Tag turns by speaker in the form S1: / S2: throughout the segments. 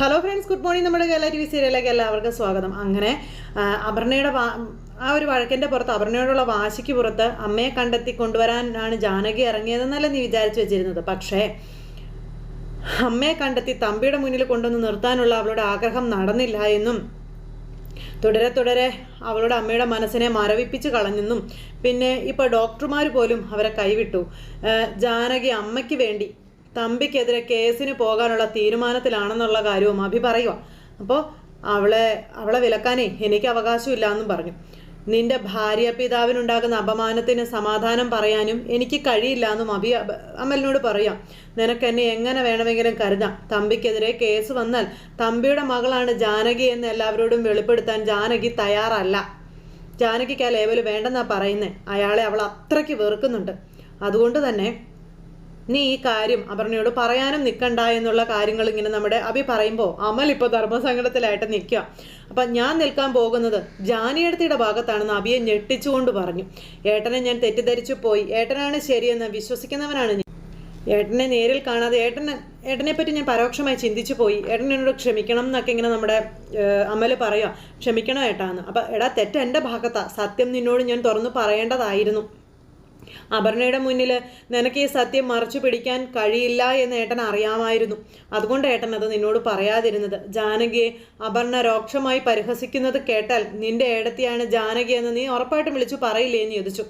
S1: Hello friends good morning നമ്മുടെ Kerala T V സീരിയലിലേക്ക് എല്ലാവർക്കും സ്വാഗതം. അങ്ങനെ അപർണയുടെ ആ ഒരു വഴക്കിന്റെ പുറത്ത് അപർണയോടുള്ള വാശിക്ക് പുറത്ത് അമ്മയെ കണ്ടെത്തി കൊണ്ടുവരാനാണ് ജാനകി ഇറങ്ങിയതെന്നല്ല നീ വിചാരിച്ചു വെച്ചിരുന്നത്. പക്ഷേ അമ്മയെ കണ്ടെത്തി തമ്പിയുടെ മുന്നിൽ കൊണ്ടുവന്ന് നിർത്താനുള്ള അവളുടെ ആഗ്രഹം നടന്നില്ല എന്നും തുടരെ തുടരെ അവളുടെ അമ്മയുടെ മനസ്സിനെ മരവിപ്പിച്ച് കളഞ്ഞെന്നും പിന്നെ ഇപ്പോൾ ഡോക്ടർമാർ പോലും അവരെ കൈവിട്ടു. ജാനകി അമ്മയ്ക്ക് വേണ്ടി തമ്പിക്കെതിരെ കേസിന് പോകാനുള്ള തീരുമാനത്തിലാണെന്നുള്ള കാര്യവും അഭി പറയുക അപ്പോൾ അവളെ അവളെ വിലക്കാനേ എനിക്ക് അവകാശമില്ല എന്നും പറഞ്ഞു. നിന്റെ ഭാര്യ പിതാവിനുണ്ടാകുന്ന അപമാനത്തിന് സമാധാനം പറയാനും എനിക്ക് കഴിയില്ല എന്നും അഭി അമലിനോട് പറയാം. നിനക്ക് എന്നെ എങ്ങനെ വേണമെങ്കിലും കരുതാം. തമ്പിക്കെതിരെ കേസ് വന്നാൽ തമ്പിയുടെ മകളാണ് ജാനകി എന്ന് എല്ലാവരോടും വെളിപ്പെടുത്താൻ ജാനകി തയ്യാറല്ല. ജാനകിക്ക് ആ ലേവൽ വേണ്ടെന്നാ പറയുന്നേ. അയാളെ അവൾ അത്രയ്ക്ക് വെറുക്കുന്നുണ്ട്. അതുകൊണ്ട് തന്നെ നീ ഈ കാര്യം അപർണയോട് പറയാനും നിൽക്കണ്ട എന്നുള്ള കാര്യങ്ങൾ ഇങ്ങനെ നമ്മുടെ അഭി പറയുമ്പോൾ അമൽ ഇപ്പോൾ ധർമ്മസങ്കടത്തിലായിട്ട് നിൽക്കുക. അപ്പം ഞാൻ നിൽക്കാൻ പോകുന്നത് ജാനിയടത്തിയുടെ ഭാഗത്താണെന്ന് അഭിയെ ഞെട്ടിച്ചുകൊണ്ട് പറഞ്ഞു. ഏട്ടനെ ഞാൻ തെറ്റിദ്ധരിച്ചു പോയി. ഏട്ടനാണ് ശരിയെന്ന് വിശ്വസിക്കുന്നവനാണ് ഞാൻ. ഏട്ടനെ നേരിൽ കാണാതെ ഏട്ടനെ ഏട്ടനെ പറ്റി ഞാൻ പരോക്ഷമായി ചിന്തിച്ചു പോയി. ഏട്ടൻ എന്നോട് ക്ഷമിക്കണം എന്നൊക്കെ ഇങ്ങനെ നമ്മുടെ അമൽ പറയുക. ക്ഷമിക്കണം ഏട്ടാന്ന് അപ്പം എടാ തെറ്റ് എന്റെ ഭാഗത്താ. സത്യം നിന്നോട് ഞാൻ തുറന്നു പറയേണ്ടതായിരുന്നു. അപർണയുടെ മുന്നിൽ നിനക്ക് ഈ സത്യം മറച്ചു പിടിക്കാൻ കഴിയില്ല എന്ന് ഏട്ടൻ അറിയാമായിരുന്നു. അതുകൊണ്ട് ഏട്ടൻ അത് നിന്നോട് പറയാതിരുന്നത്. ജാനകിയെ അപർണ രോക്ഷമായി പരിഹസിക്കുന്നത് കേട്ടാൽ നിന്റെ ഏടത്തിയാണ് ജാനകി എന്ന് നീ ഉറപ്പായിട്ടും വിളിച്ചു പറയില്ലേ എന്ന് ചോദിച്ചു.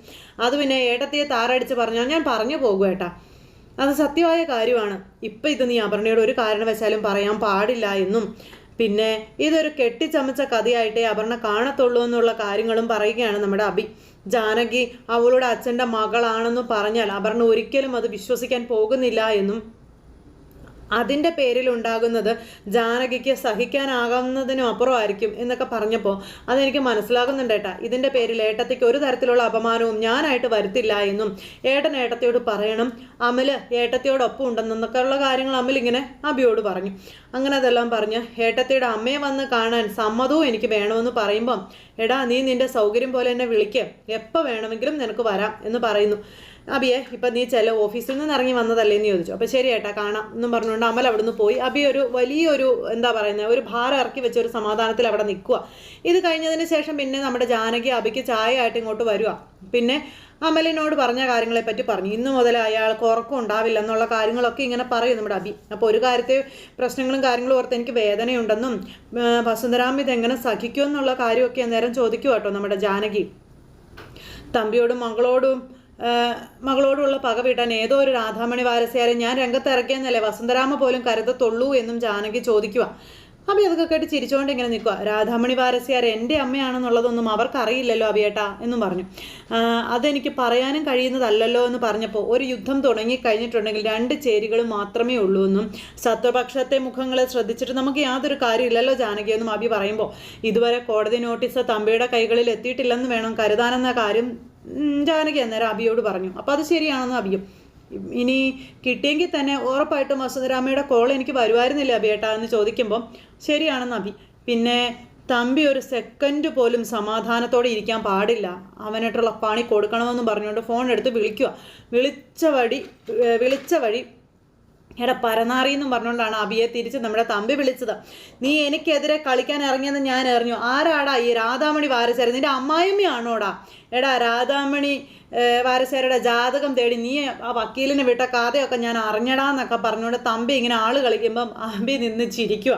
S1: അത് പിന്നെ ഏട്ടത്തിയെ താറടിച്ച് പറഞ്ഞാൽ ഞാൻ പറഞ്ഞു പോകും ഏട്ടാ. അത് സത്യമായ കാര്യമാണ്. ഇപ്പം ഇത് നീ അപർണയോട് ഒരു കാരണവശാലും പറയാൻ പാടില്ല എന്നും പിന്നെ ഇതൊരു കെട്ടിച്ചമച്ച കഥയായിട്ടേ അപർണ കാണത്തുള്ളൂ എന്നുള്ള കാര്യങ്ങളും പറയുകയാണ് നമ്മുടെ അഭി. ജാനകി അവളുടെ അച്ഛന്റെ മകളാണെന്ന് പറഞ്ഞാൽ അപർണ ഒരിക്കലും അത് വിശ്വസിക്കാൻ പോകുന്നില്ല എന്നും അതിന്റെ പേരിൽ ഉണ്ടാകുന്നത് ജാനകിക്ക് സഹിക്കാനാകുന്നതിനും അപ്പുറമായിരിക്കും എന്നൊക്കെ പറഞ്ഞപ്പോൾ അതെനിക്ക് മനസ്സിലാകുന്നുണ്ട് ഏട്ടാ. ഇതിന്റെ പേരിൽ ഏട്ടത്തിക്ക് ഒരു തരത്തിലുള്ള അപമാനവും ഞാനായിട്ട് വരുത്തില്ല എന്നും ഏട്ടൻ ഏട്ടത്തിയോട് പറയണം. അമൽ ഏട്ടത്തിയോടൊപ്പം ഉണ്ടെന്നൊക്കെ ഉള്ള കാര്യങ്ങൾ അമൽ ഇങ്ങനെ അബിയോട് പറഞ്ഞു. അങ്ങനെ അതെല്ലാം പറഞ്ഞ് ഏട്ടത്തിയുടെ അമ്മയെ വന്ന് കാണാൻ സമ്മതവും എനിക്ക് വേണമെന്ന് പറയുമ്പം എടാ നീ നിന്റെ സൗകര്യം പോലെ എന്നെ വിളിക്കുക എപ്പോൾ വേണമെങ്കിലും നിനക്ക് വരാം എന്ന് പറയുന്നു. അബിയെ ഇപ്പം നീ ചില ഓഫീസിൽ നിന്ന് ഇറങ്ങി വന്നതല്ലേ എന്ന് ചോദിച്ചു. അപ്പോൾ ശരി ഏട്ടാ കാണാം എന്നും പറഞ്ഞുകൊണ്ട് അമൽ അവിടെ നിന്ന് പോയി. അബി ഒരു വലിയൊരു എന്താ പറയുന്നത് ഒരു ഭാരം ഇറക്കി വെച്ച ഒരു സമാധാനത്തിൽ അവിടെ നിൽക്കുക. ഇത് കഴിഞ്ഞതിന് ശേഷം പിന്നെ നമ്മുടെ ജാനകി അബിക്ക് ചായ ആയിട്ട് ഇങ്ങോട്ട് വരിക പിന്നെ അമലിനോട് പറഞ്ഞ കാര്യങ്ങളെപ്പറ്റി പറഞ്ഞു. ഇന്നു മുതൽ അയാൾക്ക് ഉറക്കം ഉണ്ടാവില്ല എന്നുള്ള കാര്യങ്ങളൊക്കെ ഇങ്ങനെ പറയും നമ്മുടെ അബി. അപ്പോൾ ഒരു കാര്യത്തെ പ്രശ്നങ്ങളും കാര്യങ്ങളും ഓർത്ത് എനിക്ക് വേദനയുണ്ടെന്നും വസുന്ധരാം ഇത് ഇതെങ്ങനെ സഹിക്കുമെന്നുള്ള കാര്യമൊക്കെ അന്നേരം ചോദിക്കുക കേട്ടോ നമ്മുടെ ജാനകി. തമ്പിയോടും മകളോടും മകളോടുള്ള പക വീട്ടാൻ ഏതോ ഒരു രാധാമണി വാരസ്യാരെ ഞാൻ രംഗത്ത് ഇറക്കിയെന്നല്ലേ പോലും കരുതത്തുള്ളൂ എന്നും ജാനകി ചോദിക്കുക അബി അതൊക്കെ കേട്ട് ചിരിച്ചുകൊണ്ട് ഇങ്ങനെ നിൽക്കുക രാധാമണി വാരസ്യാർ എന്റെ അമ്മയാണെന്നുള്ളതൊന്നും അവർക്കറിയില്ലല്ലോ അബിയേട്ടാ എന്നും പറഞ്ഞു. അതെനിക്ക് പറയാനും കഴിയുന്നതല്ലല്ലോ എന്ന് പറഞ്ഞപ്പോൾ ഒരു യുദ്ധം തുടങ്ങി കഴിഞ്ഞിട്ടുണ്ടെങ്കിൽ രണ്ട് ചേരികൾ മാത്രമേ ഉള്ളൂ എന്നും സത്വപക്ഷത്തെ മുഖങ്ങളെ ശ്രദ്ധിച്ചിട്ട് നമുക്ക് യാതൊരു കാര്യമില്ലല്ലോ ജാനകി എന്നും അബി പറയുമ്പോൾ ഇതുവരെ കോടതി നോട്ടീസ് തമ്പിയുടെ കൈകളിൽ എത്തിയിട്ടില്ലെന്ന് വേണം കരുതാനെന്ന കാര്യം ജാനകി അന്നേരം അബിയോട് പറഞ്ഞു. അപ്പോൾ അത് ശരിയാണെന്ന് അബിയും. ഇനി കിട്ടിയെങ്കിൽ തന്നെ ഉറപ്പായിട്ടും വസുന്ധരാമയുടെ കോൾ എനിക്ക് വരുമായിരുന്നില്ല അബിയേട്ടാ? എന്ന് ചോദിക്കുമ്പം ശരിയാണെന്ന് അബി. പിന്നെ തമ്പി ഒരു സെക്കൻഡ് പോലും സമാധാനത്തോടെ ഇരിക്കാൻ പാടില്ല. അവനായിട്ടുള്ള പണി കൊടുക്കണമെന്ന് പറഞ്ഞുകൊണ്ട് ഫോൺ എടുത്ത് വിളിക്കുക. വിളിച്ച വഴി വിളിച്ച വഴി എടാ പരനാറി എന്നും പറഞ്ഞുകൊണ്ടാണ് അബിയെ തിരിച്ച് നമ്മുടെ തമ്പി വിളിച്ചത്. നീ എനിക്കെതിരെ കളിക്കാൻ ഇറങ്ങിയെന്ന് ഞാൻ അറിഞ്ഞു. ആരാടാ ഈ രാധാമണി വാരസേര? നിന്റെ അമ്മായിമ്മയാണോടാ എടാ രാധാമണി വാരസേരയുടെ ജാതകം തേടി നീ ആ വക്കീലിനെ വിട്ട കഥയൊക്കെ ഞാൻ അറിഞ്ഞടാന്നൊക്കെ പറഞ്ഞുകൊണ്ട് തമ്പി ഇങ്ങനെ ആൾ കളിക്കുമ്പം അമ്പി നിന്ന് ചിരിക്കുക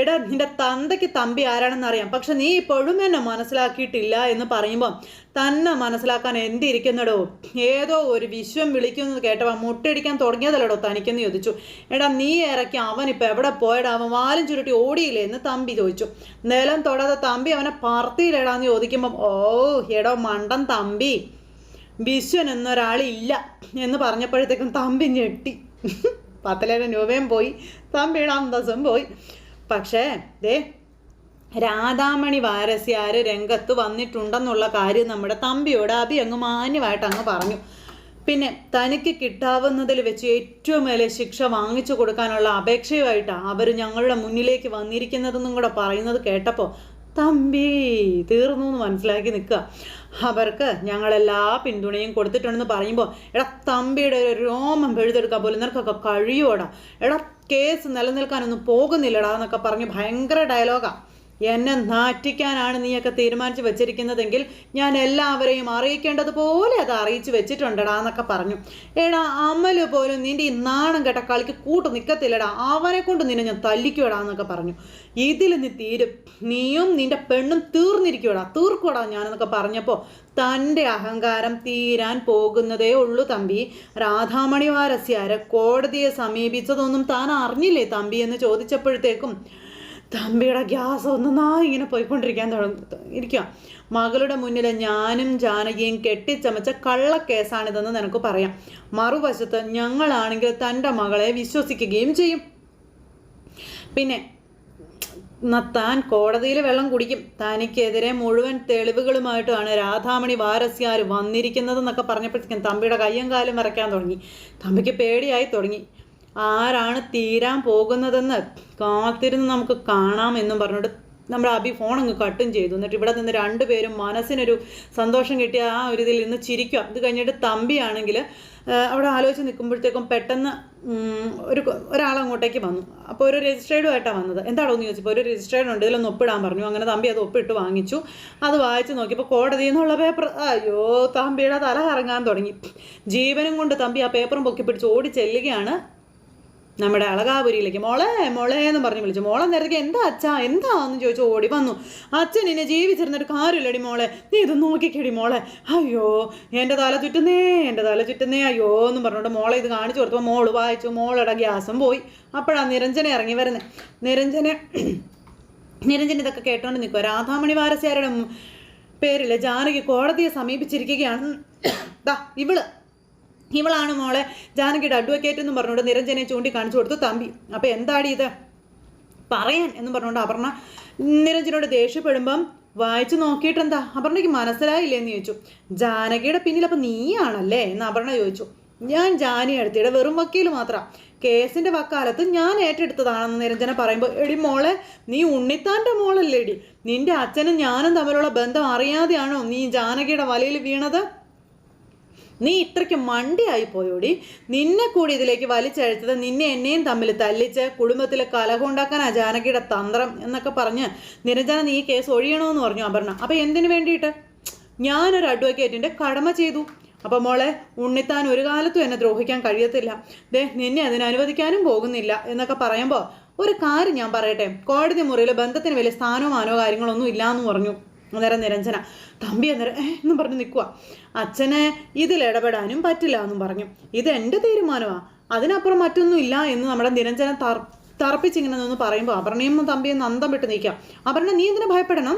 S1: എടാ നിന്റെ തന്തയ്ക്ക് തമ്പി ആരാണെന്ന് അറിയാം. പക്ഷെ നീ ഇപ്പോഴും എന്നെ മനസ്സിലാക്കിയിട്ടില്ല എന്ന് പറയുമ്പം തന്നെ മനസ്സിലാക്കാൻ എന്തിരിക്കുന്നടോ? ഏതോ ഒരു വിശ്വം വിളിക്കുന്നു കേട്ടവ മുട്ടടിക്കാൻ തുടങ്ങിയതല്ലടോ തനിക്കെന്ന് ചോദിച്ചു. എടാ നീ ഇറക്കി അവൻ ഇപ്പം എവിടെ പോയടാ? അവൻ വാലും ചുരുട്ടി ഓടിയില്ലേ എന്ന് തമ്പി ചോദിച്ചു. നിലം തൊടാതെ തമ്പി അവനെ പറത്തിയില്ലടാന്ന് ചോദിക്കുമ്പം ഓ എടോ മണ്ടൻ തമ്പി. വിശ്വൻ എന്നൊരാളില്ല എന്ന് പറഞ്ഞപ്പോഴത്തേക്കും തമ്പി ഞെട്ടി. പത്തിലേരം രൂപയും പോയി. തമ്പിയുടെ അന്തസ്സും പോയി. പക്ഷേ ദേ രാധാമണി വാരസ്യാർ രംഗത്ത് വന്നിട്ടുണ്ടെന്നുള്ള കാര്യം നമ്മുടെ തമ്പിയോട് അഭി അങ്ങ് മാന്യമായിട്ട് അങ്ങ് പറഞ്ഞു. പിന്നെ തനിക്ക് കിട്ടാവുന്നതിൽ വെച്ച് ഏറ്റവും വലിയ ശിക്ഷ വാങ്ങിച്ചു കൊടുക്കാനുള്ള അപേക്ഷയുമായിട്ടാണ് അവർ ഞങ്ങളുടെ മുന്നിലേക്ക് വന്നിരിക്കുന്നതെന്നും കൂടെ പറയുന്നത് കേട്ടപ്പോൾ തമ്പി തീർന്നു എന്ന് മനസ്സിലാക്കി നിൽക്കുക. അവർക്ക് ഞങ്ങളെല്ലാ പിന്തുണയും കൊടുത്തിട്ടുണ്ടെന്ന് പറയുമ്പോൾ എടാ തമ്പിയുടെ ഒരു രോമം പെഴുതെടുക്കാൻ പോലും നിനക്കൊക്കെ കഴിയുമോടാ എടാ കേസ് നിലനിൽക്കാനൊന്നും പോകുന്നില്ലടാ എന്നൊക്കെ പറഞ്ഞ് ഭയങ്കര ഡയലോഗാണ് എന്നെ നാറ്റിക്കാനാണ് നീയൊക്കെ തീരുമാനിച്ചു വെച്ചിരിക്കുന്നതെങ്കിൽ ഞാൻ എല്ലാവരെയും അറിയിക്കേണ്ടതുപോലെ അത് അറിയിച്ചു വെച്ചിട്ടുണ്ടടാ എന്നൊക്കെ പറഞ്ഞു. എടാ അമൽ പോലും നിന്റെ ഈ നാണം കേട്ട കളിക്ക് കൂട്ട് നിൽക്കത്തില്ലടാ അവനെ കൊണ്ട് നിന്നെ ഞാൻ തല്ലിക്കുവിടാ എന്നൊക്കെ പറഞ്ഞു. ഇതിൽ നീ തീരും. നീയും നിന്റെ പെണ്ണും തീർന്നിരിക്കുവിടാ. തീർക്കൂടാ ഞാനെന്നൊക്കെ പറഞ്ഞപ്പോൾ തന്റെ അഹങ്കാരം തീരാൻ പോകുന്നതേ ഉള്ളൂ തമ്പി. രാധാമണി വാരസ്യാരെ കോടതിയെ സമീപിച്ചതൊന്നും താൻ അറിഞ്ഞില്ലേ തമ്പി എന്ന് ചോദിച്ചപ്പോഴത്തേക്കും തമ്പിയുടെ ഗ്യാസ് ഒന്നായി ഇങ്ങനെ പോയിക്കൊണ്ടിരിക്കാൻ തുടങ്ങി. ഇരിക്കുക മകളുടെ മുന്നിൽ ഞാനും ജാനകിയും കെട്ടിച്ചമച്ച കള്ളക്കേസാണിതെന്ന് നിനക്ക് പറയാം. മറുവശത്ത് ഞങ്ങളാണെങ്കിൽ തന്റെ മകളെ വിശ്വസിക്കുകയും ചെയ്യും. പിന്നെ താൻ കോടതിയിൽ വെള്ളം കുടിക്കും. തനിക്കെതിരെ മുഴുവൻ തെളിവുകളുമായിട്ടാണ് രാധാമണി വാരസ്യാർ വന്നിരിക്കുന്നതെന്നൊക്കെ പറഞ്ഞപ്പോഴത്തേക്കും തമ്പിയുടെ കയ്യും കാലും മറയ്ക്കാൻ തുടങ്ങി. തമ്പിക്ക് പേടിയായി തുടങ്ങി. ആരാണ് തീരാൻ പോകുന്നതെന്ന് കാത്തിരുന്ന് നമുക്ക് കാണാം എന്നും പറഞ്ഞിട്ട് നമ്മുടെ അഭി ഫോൺ അങ്ങ് കട്ടും ചെയ്തു. എന്നിട്ട് ഇവിടെ നിന്ന് രണ്ടുപേരും മനസ്സിനൊരു സന്തോഷം കിട്ടിയ ആ ഒരു ഇതിൽ നിന്ന് ചിരിക്കുക. ഇത് കഴിഞ്ഞിട്ട് തമ്പിയാണെങ്കിൽ അവിടെ ആലോചിച്ച് നിൽക്കുമ്പോഴത്തേക്കും പെട്ടെന്ന് ഒരു ഒരാൾ അങ്ങോട്ടേക്ക് വന്നു. അപ്പോൾ ഒരു രജിസ്ട്രേഡുമായിട്ടാണ് വന്നത്. എന്താണോ എന്ന് ചോദിച്ചപ്പോൾ ഒരു രജിസ്ട്രേഡ് ഉണ്ട്. ഇതിലൊന്ന് ഒപ്പിടാൻ പറഞ്ഞു. അങ്ങനെ തമ്പി അത് ഒപ്പിട്ട് വാങ്ങിച്ചു. അത് വായിച്ച് നോക്കിയപ്പോൾ കോടതിയിൽ എന്നുള്ള പേപ്പർ അയ്യോ തമ്പിയുടെ തല കറങ്ങാൻ തുടങ്ങി. ജീവനും കൊണ്ട് തമ്പി ആ പേപ്പറും പൊക്കി പിടിച്ച് ഓടി ചെല്ലുകയാണ് നമ്മുടെ അളകാപുരിയിലേക്ക്. മോളെ മോളെ എന്ന് പറഞ്ഞ് വിളിച്ചു. മോളെ നേരത്തേക്ക് എന്താ അച്ഛാ? എന്താന്ന് ചോദിച്ചു. ഓടി വന്നു. അച്ഛൻ എന്നെ ജീവിച്ചിരുന്നിട്ട് കാര്യമില്ലടി മോളെ. നീ ഇത് നോക്കിക്കടി മോളെ. അയ്യോ എന്റെ തല ചുറ്റുന്നേ എന്റെ തല ചുറ്റുന്നേ അയ്യോ എന്ന് പറഞ്ഞുകൊണ്ട് മോളെ ഇത് കാണിച്ചു കൊടുത്തപ്പോൾ മോൾ വായിച്ചു. മോളുടെ ഗ്യാസും പോയി. അപ്പോഴാണ് നിരഞ്ജന ഇറങ്ങി വരുന്നത് നിരഞ്ജന നിരഞ്ജന ഇതൊക്കെ കേട്ടോണ്ട് നിൽക്കുക രാധാമണി വാരസ്യാരുടെ പേരിൽ ജാനകി കോടതിയെ സമീപിച്ചിരിക്കുകയാണ്. ദാ ഇവൾ. ഇവളാണ് മോളെ. ജാനകിയുടെ അഡ്വക്കേറ്റ് എന്ന് പറഞ്ഞുകൊണ്ട് നിരഞ്ജനെ ചൂണ്ടിക്കാണിച്ചു കൊടുത്തു. തമ്പി അപ്പോൾ എന്താടി ഇത്? പറയാൻ എന്ന് പറഞ്ഞുകൊണ്ട് അപർണ നിരഞ്ജനോട് ദേഷ്യപ്പെടുമ്പം വായിച്ചു നോക്കിയിട്ട് എന്താ അപർണയ്ക്ക് മനസ്സിലായില്ലേ എന്ന് ചോദിച്ചു. ജാനകിയുടെ പിന്നിൽ അപ്പം നീയാണല്ലേ? എന്ന് അപർണ ചോദിച്ചു. ഞാൻ ജാനി എടുത്തിയുടെ വെറും വക്കീൽ മാത്രം. കേസിന്റെ വക്കാലത്ത് ഞാൻ ഏറ്റെടുത്തതാണെന്ന് നിരഞ്ജന പറയുമ്പോൾ എടി മോളെ നീ ഉണ്ണിത്താന്റെ മോളല്ലേ എടി നിന്റെ അച്ഛനും ഞാനും തമ്മിലുള്ള ബന്ധം അറിയാതെയാണോ നീ ജാനകിയുടെ വലയിൽ വീണത്? നീ ഇത്രയ്ക്ക് മണ്ടിയായി പോയോടി. നിന്നെ കൂടി ഇതിലേക്ക് വലിച്ചഴച്ചത് നിന്നെ എന്നെയും തമ്മിൽ തല്ലിച്ച് കുടുംബത്തിലെ കലഹം ഉണ്ടാക്കാനാ ജാനകിയുടെ തന്ത്രം എന്നൊക്കെ പറഞ്ഞ് നിരഞ്ജന നീ കേസ് ഒഴിയണമെന്ന് പറഞ്ഞു അപർണ. അപ്പം എന്തിനു വേണ്ടിയിട്ട്? ഞാനൊരു അഡ്വക്കേറ്റിന്റെ കടമ ചെയ്തു. അപ്പം മോളെ ഉണ്ണിത്താൻ ഒരു കാലത്തും എന്നെ ദ്രോഹിക്കാൻ കഴിയത്തില്ല. ദേ നിന്നെ അതിനനുവദിക്കാനും പോകുന്നില്ല എന്നൊക്കെ പറയുമ്പോൾ ഒരു കാര്യം ഞാൻ പറയട്ടെ. കോടതി മുറിയിൽ ബന്ധത്തിന് വലിയ സ്ഥാനമാനോ കാര്യങ്ങളൊന്നും ഇല്ലാന്ന് പറഞ്ഞു. അന്നേരം നിരഞ്ജന തമ്പി അന്നേരം എന്നും പറഞ്ഞ് നിൽക്കുക അച്ഛനെ ഇതിൽ ഇടപെടാനും പറ്റില്ല എന്നും പറഞ്ഞു. ഇത് എന്റെ തീരുമാനമാണ് അതിനപ്പുറം മറ്റൊന്നും ഇല്ല എന്ന് നമ്മുടെ നിരഞ്ജന തർ തറപ്പിച്ചിങ്ങനെ നിന്ന് പറയുമ്പോൾ അപർണയും തമ്പിയും അന്തം വിട്ട് നിൽക്കാം. അപർണ നീ എന്തിനു ഭയപ്പെടണം?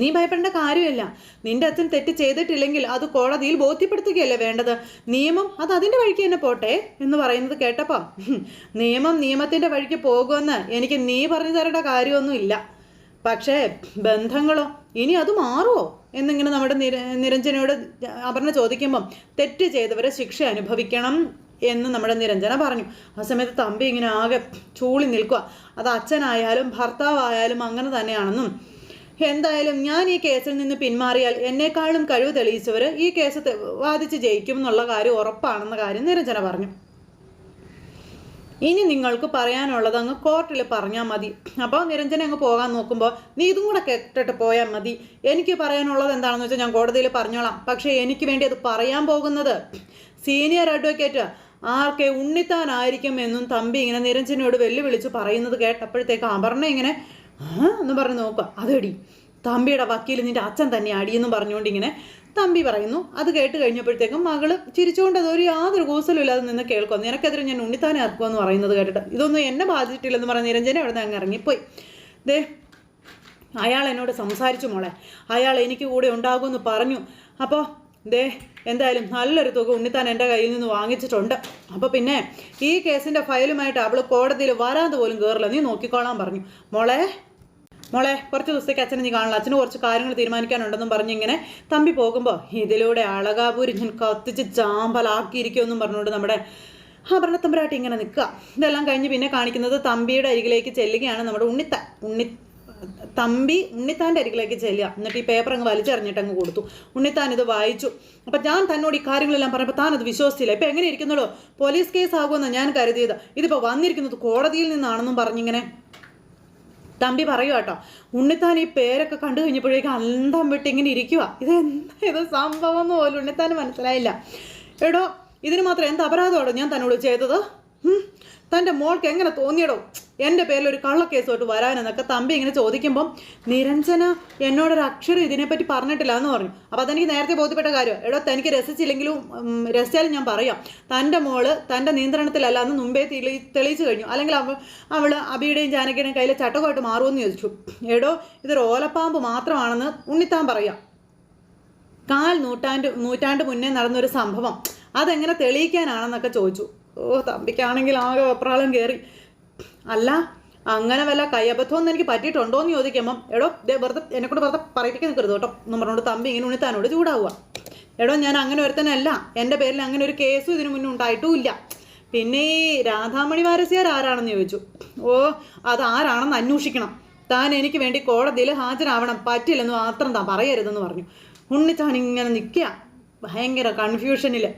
S1: നീ ഭയപ്പെടേണ്ട കാര്യമല്ല. നിന്റെ അച്ഛൻ തെറ്റ് ചെയ്തിട്ടില്ലെങ്കിൽ അത് കോടതിയിൽ ബോധ്യപ്പെടുത്തുകയല്ലേ വേണ്ടത്. നിയമം അത് അതിന്റെ വഴിക്ക് തന്നെ പോട്ടെ എന്ന് പറയുന്നത് കേട്ടപ്പോൾ നിയമം നിയമത്തിന്റെ വഴിക്ക് പോകുമെന്ന് എനിക്ക് നീ പറഞ്ഞു തരേണ്ട കാര്യമൊന്നും ഇല്ല. പക്ഷേ ബന്ധങ്ങളോ ഇനി അത് മാറുമോ എന്നിങ്ങനെ നമ്മുടെ നിര നിരഞ്ജനയോട് അപർണ ചോദിക്കുമ്പം തെറ്റ് ചെയ്തവരെ ശിക്ഷ അനുഭവിക്കണം എന്ന് നമ്മുടെ നിരഞ്ജന പറഞ്ഞു. ആ സമയത്ത് തമ്പി ഇങ്ങനെ ആകെ ചൂളി നിൽക്കുക. അത് അച്ഛനായാലും ഭർത്താവായാലും അങ്ങനെ തന്നെയാണെന്നും എന്തായാലും ഞാൻ ഈ കേസിൽ നിന്ന് പിന്മാറിയാൽ എന്നെക്കാളും കഴിവ് തെളിയിച്ചവർ ഈ കേസ് വാദിച്ച് ജയിക്കും എന്നുള്ള കാര്യം ഉറപ്പാണെന്ന കാര്യം നിരഞ്ജന പറഞ്ഞു. ഇനി നിങ്ങൾക്ക് പറയാനുള്ളത് അങ്ങ് കോർട്ടിൽ പറഞ്ഞാൽ മതി. അപ്പോൾ നിരഞ്ജന അങ്ങ് പോകാൻ നോക്കുമ്പോൾ നീ ഇതും കൂടെ കേട്ടിട്ട് പോയാൽ മതി. എനിക്ക് പറയാനുള്ളത് എന്താണെന്ന് വെച്ചാൽ ഞാൻ കോടതിയിൽ പറഞ്ഞോളാം. പക്ഷേ എനിക്ക് വേണ്ടി അത് പറയാൻ പോകുന്നത് സീനിയർ അഡ്വക്കേറ്റ് ആർക്കെ ഉണ്ണിത്താനായിരിക്കും എന്നും തമ്പി ഇങ്ങനെ നിരഞ്ജനയോട് വെല്ലുവിളിച്ച് പറയുന്നത് കേട്ടപ്പോഴത്തേക്ക് അപർണ ഇങ്ങനെ എന്ന് പറഞ്ഞ് നോക്കുക. അതെടി തമ്പിയുടെ വക്കീൽ നിന്റെ അച്ഛൻ തന്നെ അടിയെന്നും പറഞ്ഞുകൊണ്ട് ഇങ്ങനെ തമ്പി പറയുന്നു അത് കേട്ട് കഴിഞ്ഞപ്പോഴത്തേക്കും മകൾ ചിരിച്ചുകൊണ്ട് അതൊരു യാതൊരു കൂസലും ഇല്ലാതെ നിന്ന് കേൾക്കുന്നു നിനക്കെതിരെ ഞാൻ ഉണ്ണിത്താനെ ഇറക്കുമെന്ന് പറയുന്നത് കേട്ടിട്ട് ഇതൊന്നും എന്നെ ബാധിച്ചിട്ടില്ലെന്ന് പറഞ്ഞ നിരഞ്ജന അവിടെ നിന്ന് അങ്ങ് ഇറങ്ങിപ്പോയി. ദേ അയാൾ എന്നോട് സംസാരിച്ചു മോളെ. അയാൾ എനിക്ക് കൂടെ ഉണ്ടാകുമെന്ന് പറഞ്ഞു. അപ്പോൾ ദേ എന്തായാലും നല്ലൊരു തുക ഉണ്ണിത്താൻ എന്റെ കയ്യിൽ നിന്ന് വാങ്ങിച്ചിട്ടുണ്ട്. അപ്പോൾ പിന്നെ ഈ കേസിന്റെ ഫയലുമായിട്ട് അവൾ കോടതിയിൽ വരാതെ പോലും കയറില്ല നീ നോക്കിക്കോളാൻ പറഞ്ഞു. മോളെ മോളെ കുറച്ച് ദിവസത്തേക്ക് അച്ഛനെ നീ കാണില്ല അച്ഛന് കുറച്ച് കാര്യങ്ങൾ തീരുമാനിക്കാനുണ്ടെന്നും പറഞ്ഞ് ഇങ്ങനെ തമ്പി പോകുമ്പോൾ ഇതിലൂടെ അളകാപൂരി ഞാൻ കത്തിച്ച് ചാമ്പലാക്കിയിരിക്കുമെന്നും പറഞ്ഞുകൊണ്ട് നമ്മുടെ ആഭരണത്തമ്പരാട്ടി ഇങ്ങനെ നിൽക്കുക. ഇതെല്ലാം കഴിഞ്ഞ് പിന്നെ കാണിക്കുന്നത് തമ്പിയുടെ അരികിലേക്ക് ചെല്ലുകയാണ് നമ്മുടെ ഉണ്ണിത്ത. ഉണ്ണി തമ്പി ഉണ്ണിത്താന്റെ അരികിലേക്ക് ചെല്ലുക. എന്നിട്ട് ഈ പേപ്പർ അങ്ങ് വലിച്ചെറിഞ്ഞിട്ട് അങ്ങ് കൊടുത്തു. ഉണ്ണിത്താൻ ഇത് വായിച്ചു. അപ്പം ഞാൻ തന്നോട് ഈ കാര്യങ്ങളെല്ലാം പറഞ്ഞപ്പോൾ താൻ അത് വിശ്വസിച്ചില്ല. ഇപ്പം എങ്ങനെ ഇരിക്കുന്നുള്ളൂ? പോലീസ് കേസ് ആകുമെന്ന് ഞാൻ കരുതിയത്. ഇതിപ്പോൾ വന്നിരിക്കുന്നത് കോടതിയിൽ നിന്നാണെന്നും പറഞ്ഞിങ്ങനെ തമ്പി പറയുക കേട്ടോ ഉണ്ണിത്താൻ ഈ പേരൊക്കെ കണ്ടു കഴിഞ്ഞപ്പോഴേക്കും അന്തം വിട്ട് ഇങ്ങനെ ഇരിക്കുക ഇത് എന്താ ഇത് സംഭവം എന്ന് പോലും ഉണ്ണിത്താൻ മനസ്സിലായില്ല എടോ ഇതിന് മാത്രം എന്ത് അപരാധമാണോ ഞാൻ തന്നോട് ചെയ്തത്? തന്റെ മോൾക്ക് എങ്ങനെ തോന്നിയടോ? എന്റെ പേരിൽ ഒരു കള്ളക്കേസോട്ട് വരാനെന്നൊക്കെ തമ്പി ഇങ്ങനെ ചോദിക്കുമ്പം നിരഞ്ജന എന്നോടൊരു അക്ഷരം ഇതിനെപ്പറ്റി പറഞ്ഞിട്ടില്ല എന്ന് പറഞ്ഞു. അപ്പോൾ അതെനിക്ക് നേരത്തെ ബോധ്യപ്പെട്ട കാര്യം. എടോ തനിക്ക് രസിച്ചില്ലെങ്കിലും രസിച്ചാലും ഞാൻ പറയാം. തന്റെ മോൾ തന്റെ നിയന്ത്രണത്തിലല്ല എന്ന് മുമ്പേ തെളി തെളിയിച്ചു കഴിഞ്ഞു. അല്ലെങ്കിൽ അവൾ അവൾ അബിയുടെയും ജാനകിയുടെയും കയ്യിലെ ചട്ടകമായിട്ട് മാറുമെന്ന് ചോദിച്ചു. എടോ ഇതൊരു ഓലപ്പാമ്പ് മാത്രമാണെന്ന് ഉണ്ണിത്താൻ പറയാം. കാൽ നൂറ്റാണ്ട് നൂറ്റാണ്ട് മുന്നേ നടന്നൊരു സംഭവം. അതെങ്ങനെ തെളിയിക്കാനാണെന്നൊക്കെ ചോദിച്ചു. ഓ തമ്പിക്കാണെങ്കിൽ ആകെ വെപ്രാളം കയറി അല്ല അങ്ങനെ വല്ല കൈയബദ്ധമൊന്നും എനിക്ക് പറ്റിയിട്ടുണ്ടോ എന്ന് ചോദിക്കുമ്പം എടോ ദേ വെറുതെ എന്നെക്കൊണ്ട് വെറുതെ പറയിപ്പിക്കാൻ നിൽക്കരുത് കേട്ടോ. എന്ന് പറഞ്ഞുകൊണ്ട് തമ്പി ഇങ്ങനെ ഉണ്ണിത്താനോട് ചൂടാവുക. എടോ ഞാൻ അങ്ങനെ ഒരുത്തനല്ല. എന്റെ പേരിൽ അങ്ങനെ ഒരു കേസും ഇതിനു മുന്നേ ഉണ്ടായിട്ടുമില്ല പിന്നെ ഈ രാധാമണി വാരസ്യാർ ആരാണെന്ന് ചോദിച്ചു. ഓ അത് ആരാണെന്ന് അന്വേഷിക്കണം. താൻ എനിക്ക് വേണ്ടി കോടതിയിൽ ഹാജരാവണം. പറ്റില്ലെന്ന് മാത്രം താൻ പറയരുതെന്ന് പറഞ്ഞു. ഉണ്ണിത്താൻ ഇങ്ങനെ നിൽക്കുക. ഭയങ്കര കൺഫ്യൂഷനിൽ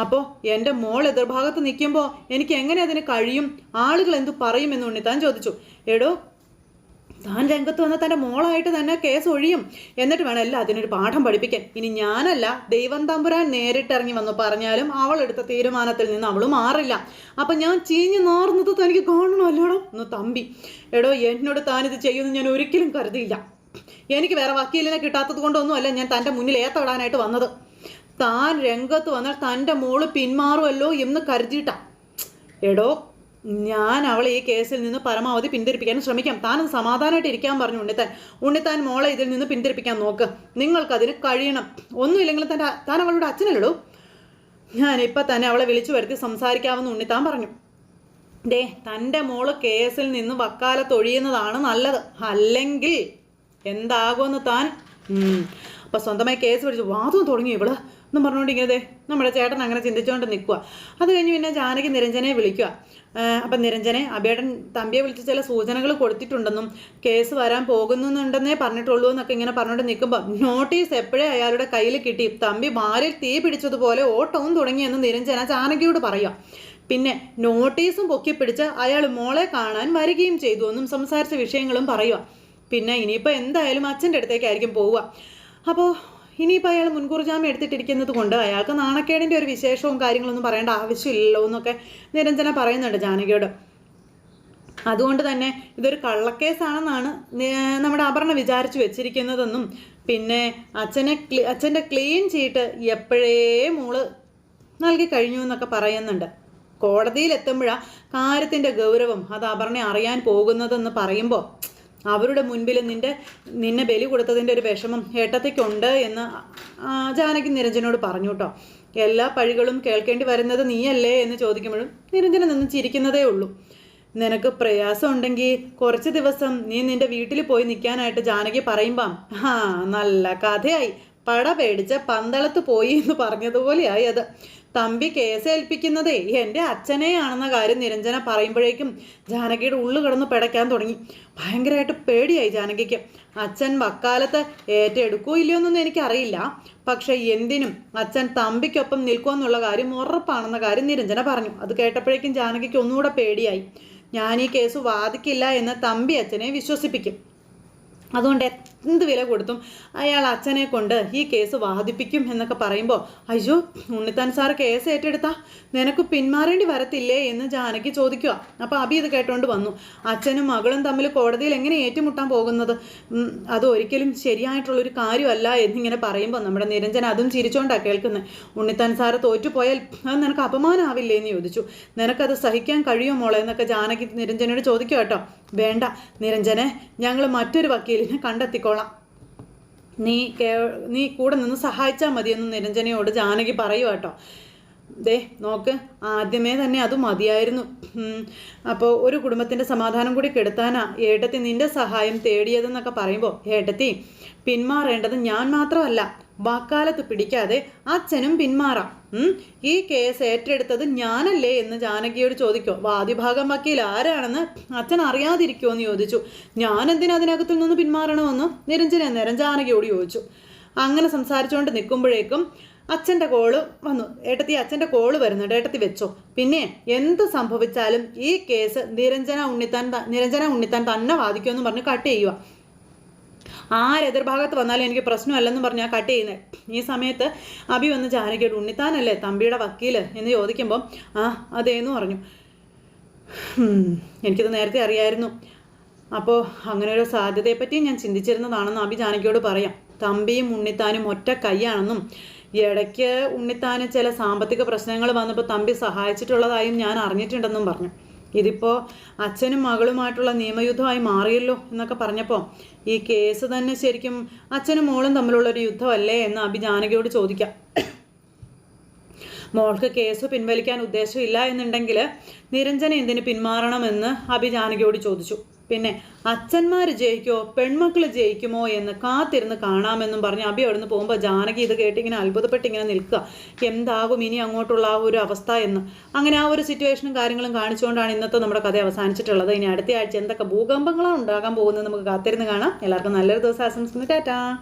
S1: അപ്പോൾ എന്റെ മോൾ എതിർഭാഗത്ത് നിൽക്കുമ്പോൾ എനിക്ക് എങ്ങനെ അതിന് കഴിയും? ആളുകൾ എന്തു പറയുമെന്ന് ഉണ്ണിത്താൻ ചോദിച്ചു. എടോ താൻ രംഗത്ത് വന്ന തന്റെ മോളായിട്ട് തന്നെ കേസ് ഒഴിയും. എന്നിട്ട് വേണം എല്ലാം അതിനൊരു പാഠം പഠിപ്പിക്കാൻ. ഇനി ഞാനല്ല ദൈവം തമ്പുരാൻ നേരിട്ടിറങ്ങി വന്നു പറഞ്ഞാലും അവൾ എടുത്ത തീരുമാനത്തിൽ നിന്ന് അവൾ മാറില്ല. അപ്പം ഞാൻ ചീഞ്ഞു നാർന്നത് തനിക്ക് കാണണമല്ലോടോ ഒന്ന് തമ്പി. എടോ എന്നോട് താനിത് ചെയ്യുമെന്ന് ഞാൻ ഒരിക്കലും കരുതിയില്ല. എനിക്ക് വേറെ വക്കീലിനെ കിട്ടാത്തത് കൊണ്ടൊന്നുമല്ല ഞാൻ തന്റെ മുന്നിൽ ഏത്തവിടാനായിട്ട് വന്നത്. താൻ രംഗത്ത് വന്നാൽ തന്റെ മോൾ പിന്മാറുമല്ലോ എന്ന് കരുതിയിട്ടാ. എടോ ഞാൻ അവളെ ഈ കേസിൽ നിന്ന് പരമാവധി പിന്തിരിപ്പിക്കാൻ ശ്രമിക്കാം. താൻ സമാധാനമായിട്ട് ഇരിക്കാൻ പറഞ്ഞു ഉണ്ണിത്താൻ. ഉണ്ണിത്താൻ മോളെ ഇതിൽ നിന്ന് പിന്തിരിപ്പിക്കാൻ നോക്ക്. നിങ്ങൾക്കതിന് കഴിയണം. ഒന്നുമില്ലെങ്കിലും തന്റെ താൻ അവളുടെ അച്ഛനല്ലടോ. ഞാനിപ്പോൾ തന്നെ അവളെ വിളിച്ചു വരുത്തി സംസാരിക്കാമെന്ന് ഉണ്ണിത്താൻ പറഞ്ഞു. ദേ തന്റെ മോൾ കേസിൽ നിന്ന് വക്കാലത്തൊഴിയുന്നതാണ് നല്ലത്. അല്ലെങ്കിൽ എന്താകുമെന്ന് താൻ ഉം. അപ്പൊ സ്വന്തമായി കേസ് പിടിച്ച് വാദവും തുടങ്ങി ഇവൾ. എന്നും പറഞ്ഞുകൊണ്ട് ഇങ്ങനെ നമ്മുടെ ചേട്ടൻ അങ്ങനെ ചിന്തിച്ചുകൊണ്ട് നിൽക്കുക അത് കഴിഞ്ഞ് പിന്നെ ജാനകി നിരഞ്ജനെ വിളിക്കുക അപ്പം നിരഞ്ജനെ അബേടൻ തമ്പിയെ വിളിച്ച് ചില സൂചനകൾ കൊടുത്തിട്ടുണ്ടെന്നും കേസ് വരാൻ പോകുന്നുണ്ടെന്നേ പറഞ്ഞിട്ടുള്ളൂ എന്നൊക്കെ ഇങ്ങനെ പറഞ്ഞുകൊണ്ട് നിൽക്കുമ്പോൾ നോട്ടീസ് എപ്പോഴേ അയാളുടെ കയ്യിൽ കിട്ടി. തമ്പി മാറിൽ തീ പിടിച്ചതുപോലെ ഓട്ടവും തുടങ്ങിയെന്ന് നിരഞ്ജന ജാനകിയോട് പറയുക പിന്നെ നോട്ടീസും പൊക്കിപ്പിടിച്ച് അയാൾ മോളെ കാണാൻ വരികയും ചെയ്തു എന്നും സംസാരിച്ച വിഷയങ്ങളും പറയുക പിന്നെ ഇനിയിപ്പോൾ എന്തായാലും അച്ഛന്റെ അടുത്തേക്കായിരിക്കും പോവുക. അപ്പോൾ ഇനിയിപ്പോൾ അയാൾ മുൻകൂർ ജാമ്യം എടുത്തിട്ടിരിക്കുന്നത് കൊണ്ട് അയാൾക്ക് നാണക്കേടിന്റെ ഒരു വിശേഷവും കാര്യങ്ങളൊന്നും പറയേണ്ട ആവശ്യമില്ലല്ലോ എന്നൊക്കെ നിരഞ്ജന പറയുന്നുണ്ട് ജാനകിയോട്. അതുകൊണ്ട് തന്നെ ഇതൊരു കള്ളക്കേസാണെന്നാണ് നമ്മുടെ അപർണ വിചാരിച്ചു വെച്ചിരിക്കുന്നതെന്നും പിന്നെ അച്ഛനെ അച്ഛന്റെ ക്ലീൻ ചീട്ട് എപ്പോഴേ മോൾ നൽകി കഴിഞ്ഞു എന്നൊക്കെ പറയുന്നുണ്ട്. കോടതിയിൽ എത്തുമ്പോഴാണ് കാര്യത്തിന്റെ ഗൗരവം അത് അപർണ അറിയാൻ പോകുന്നതെന്ന് പറയുമ്പോൾ അവരുടെ മുൻപിൽ നിന്റെ നിന്നെ ബലി കൊടുത്തതിന്റെ ഒരു വിഷമം ഏട്ടത്തേക്കുണ്ട് എന്ന് ജാനകി നിരഞ്ജനോട് പറഞ്ഞു കേട്ടോ. എല്ലാ പഴികളും കേൾക്കേണ്ടി വരുന്നത് നീയല്ലേ എന്ന് ചോദിക്കുമ്പോഴും നിരഞ്ജന നിന്ന് ചിരിക്കുന്നതേ ഉള്ളൂ. നിനക്ക് പ്രയാസം ഉണ്ടെങ്കിൽ കുറച്ച് ദിവസം നീ നിന്റെ വീട്ടിൽ പോയി നിൽക്കാനായിട്ട് ജാനകി പറയുമ്പം ആ നല്ല കഥയായി. പട പേടിച്ച് പന്തളത്ത് പോയി എന്ന് പറഞ്ഞതുപോലെയായി അത്. തമ്പി കേസ് ഏൽപ്പിക്കുന്നതേ എന്റെ അച്ഛനെയാണെന്ന കാര്യം നിരഞ്ജന പറയുമ്പോഴേക്കും ജാനകിയുടെ ഉള്ളു കിടന്ന് പിടയ്ക്കാൻ തുടങ്ങി. ഭയങ്കരമായിട്ട് പേടിയായി ജാനകിക്ക്. അച്ഛൻ വക്കാലത്ത് ഏറ്റെടുക്കോ ഇല്ലയോ എന്നൊന്നും എനിക്കറിയില്ല. പക്ഷെ എന്തിനും അച്ഛൻ തമ്പിക്കൊപ്പം നിൽക്കുമെന്നുള്ള കാര്യം ഉറപ്പാണെന്ന കാര്യം നിരഞ്ജന പറഞ്ഞു. അത് കേട്ടപ്പോഴേക്കും ജാനകിക്ക് ഒന്നുകൂടെ പേടിയായി. ഞാൻ ഈ കേസ് വാദിക്കില്ല എന്ന് തമ്പി അച്ഛനെ വിശ്വസിപ്പിക്കും. അതുകൊണ്ട് എന്ത് വില കൊടുത്തും അയാൾ അച്ഛനെ കൊണ്ട് ഈ കേസ് വാദിപ്പിക്കും എന്നൊക്കെ പറയുമ്പോൾ അയ്യോ ഉണ്ണിത്താൻ സാർ കേസ് ഏറ്റെടുത്താ? നിനക്ക് പിന്മാറേണ്ടി വരത്തില്ലേ? എന്ന് ജാനകി ചോദിക്കുക അപ്പോൾ അബി ഇത് കേട്ടോണ്ട് വന്നു. അച്ഛനും മകളും തമ്മിൽ കോടതിയിൽ എങ്ങനെ ഏറ്റുമുട്ടാൻ പോകുന്നത്? അത് ഒരിക്കലും ശരിയായിട്ടുള്ളൊരു കാര്യമല്ല എന്നിങ്ങനെ പറയുമ്പോൾ നമ്മുടെ നിരഞ്ജൻ അതും ചിരിച്ചോണ്ടാണ് കേൾക്കുന്നത് ഉണ്ണിത്താൻ സാറ് തോറ്റുപോയാൽ അത് നിനക്ക് അപമാനമാവില്ലേ എന്ന് ചോദിച്ചു. നിനക്കത് സഹിക്കാൻ കഴിയുമോ മോളെ? എന്നൊക്കെ ജാനകി നിരഞ്ജനോട് ചോദിക്കുക കേട്ടോ. വേണ്ട നിരഞ്ജനെ ഞങ്ങൾ മറ്റൊരു വക്കീലിനെ കണ്ടെത്തിക്കോളാം നീ കേ നീ കൂടെ നിന്ന് സഹായിച്ചാൽ മതിയെന്ന് നിരഞ്ജനയോട് ജാനകി പറയുക കേട്ടോ ദേ നോക്ക് ആദ്യമേ തന്നെ അത് മതിയായിരുന്നു. അപ്പോൾ ഒരു കുടുംബത്തിന്റെ സമാധാനം കൂടി കെടുത്താനാ ഏട്ടത്തി നിന്റെ സഹായം തേടിയതെന്നൊക്കെ പറയുമ്പോൾ ഏട്ടത്തി പിന്മാറേണ്ടത് ഞാൻ മാത്രമല്ല. വാക്കാലത്ത് പിടിക്കാതെ അച്ഛനും പിന്മാറാം. ഈ കേസ് ഏറ്റെടുത്തത് ഞാനല്ലേ എന്ന് ജാനകിയോട് ചോദിക്കോ. വാദിഭാഗം വക്കീൽ ആരാണെന്ന് അച്ഛൻ അറിയാതിരിക്കുമോ എന്ന് ചോദിച്ചു. ഞാൻ എന്തിനാ അതിനകത്തു നിന്ന് പിന്മാറണമെന്ന് നിരഞ്ജന നേരം ജാനകിയോട് ചോദിച്ചു. അങ്ങനെ സംസാരിച്ചുകൊണ്ട് നിൽക്കുമ്പോഴേക്കും അച്ഛന്റെ കോൾ വന്നു. ഏട്ടത്തി അച്ഛന്റെ കോൾ വരുന്നുണ്ട്. ഏട്ടത്തി വെച്ചോ. പിന്നെ എന്ത് സംഭവിച്ചാലും ഈ കേസ് നിരഞ്ജന ഉണ്ണിത്താൻ നിരഞ്ജന ഉണ്ണിത്താൻ തന്നെ വാദിക്കുമെന്ന് പറഞ്ഞ് കട്ട് ചെയ്യുക ആരെതിർഭാഗത്ത് വന്നാലും എനിക്ക് പ്രശ്നമല്ലെന്ന് പറഞ്ഞാൽ കട്ട് ചെയ്യുന്നത് ഈ സമയത്ത് അബി വന്ന് ജാനകിയോട് ഉണ്ണിത്താനല്ലേ തമ്പിയുടെ വക്കീൽ എന്ന് ചോദിക്കുമ്പോൾ ആ അതേന്ന് പറഞ്ഞു. എനിക്കിത് നേരത്തെ അറിയായിരുന്നു. അപ്പോൾ അങ്ങനെ ഒരു സാധ്യതയെപ്പറ്റി ഞാൻ ചിന്തിച്ചിരുന്നതാണെന്ന് അബി ജാനകിയോട് പറയാം. തമ്പിയും ഉണ്ണിത്താനും ഒറ്റ കൈയാണെന്നും ഇടയ്ക്ക് ഉണ്ണിത്താന് ചില സാമ്പത്തിക പ്രശ്നങ്ങൾ വന്നപ്പോൾ തമ്പി സഹായിച്ചിട്ടുള്ളതായും ഞാൻ അറിഞ്ഞിട്ടുണ്ടെന്നും പറഞ്ഞു. ഇതിപ്പോൾ അച്ഛനും മകളുമായിട്ടുള്ള നിയമയുദ്ധമായി മാറിയല്ലോ എന്നൊക്കെ പറഞ്ഞപ്പോൾ ഈ കേസ് തന്നെ ശരിക്കും അച്ഛനും മോളും തമ്മിലുള്ള ഒരു യുദ്ധമല്ലേ എന്ന് അബി ജാനകിയോട് ചോദിക്കാം. മോൾക്ക് കേസ് പിൻവലിക്കാൻ ഉദ്ദേശമില്ല എന്നുണ്ടെങ്കിൽ നിരഞ്ജന എന്തിന് പിന്മാറണമെന്ന് അഭി ജാനകിയോട് ചോദിച്ചു. പിന്നെ അച്ഛന്മാർ ജയിക്കുമോ പെൺമക്കൾ ജയിക്കുമോ എന്ന് കാത്തിരുന്ന് കാണാമെന്നും പറഞ്ഞ് അബി അവിടുന്ന് പോകുമ്പോൾ ജാനകി ഇത് കേട്ട് ഇങ്ങനെ അത്ഭുതപ്പെട്ട് ഇങ്ങനെ നിൽക്കുക. എന്താകും ഇനി അങ്ങോട്ടുള്ള ആ ഒരു അവസ്ഥ എന്ന്. അങ്ങനെ ആ ഒരു സിറ്റുവേഷനും കാര്യങ്ങളും കാണിച്ചുകൊണ്ടാണ് ഇന്നത്തെ നമ്മുടെ കഥ അവസാനിച്ചിട്ടുള്ളത്. ഇനി അടുത്ത ആഴ്ച എന്തൊക്കെ ഭൂകമ്പങ്ങളാണ് ഉണ്ടാകാൻ പോകുന്നത് നമുക്ക് കാത്തിരുന്ന് കാണാം. എല്ലാവർക്കും നല്ലൊരു ദിവസം ആശംസിക്കുന്നു. ടാറ്റാ.